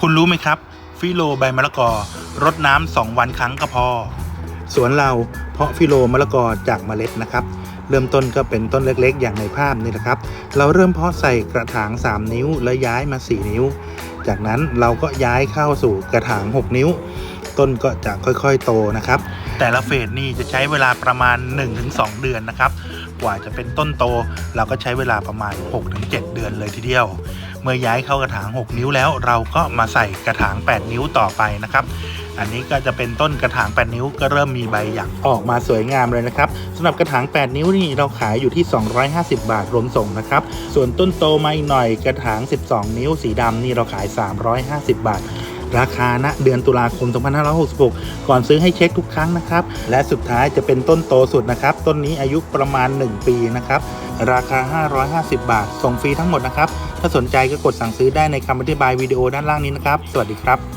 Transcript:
คุณรู้ไหมครับ ฟิโลใบมะละกอรดน้ำสองวันครั้งก็พอ สวนเราเพาะฟิโลมะละกอจากเมล็ดนะครับ เริ่มต้นก็เป็นต้นเล็กๆ อย่างในภาพนี่แหละครับ เราเริ่มเพาะใส่กระถาง 3 นิ้วแล้วย้ายมา 4 นิ้ว จากนั้นเราก็ย้ายเข้าสู่กระถาง 6 นิ้ว ต้นก็จะค่อยๆโตนะครับ แต่ละเฟสนี่จะใช้เวลาประมาณ 1-2 เดือนนะครับ กว่าจะเป็นต้นโตเราก็ใช้เวลาประมาณ 6-7 เดือนเลยทีเดียว มื่อย้ายเข้ากระถาง 6 นิ้วแล้วเราก็มาใส่กระถาง 8 นิ้วต่อไปนะครับ อันนี้ก็จะเป็นต้นกระถาง 8 นิ้วก็เริ่มมีใบหยักออกมาสวยงามเลยนะครับสำหรับกระถาง 8 นิ้วนี่เราขายอยู่ที่ 250 บาทรวมส่งนะครับ ส่วนต้นโตมาอีกหน่อยกระถาง 12 นิ้วสีดำนี่เราขาย 350 บาท ราคาณเดือนตุลาคม 2566 ก่อนซื้อให้เช็คทุกครั้งนะครับ และสุดท้ายจะเป็นต้นโตสุดนะครับ ต้นนี้อายุประมาณ 1 ปีนะครับ ราคา 550 บาท ส่งฟรีทั้งหมดนะครับ ถ้าสนใจก็กดสั่งซื้อได้ในคำอธิบายวิดีโอด้านล่างนี้นะครับ สวัสดีครับ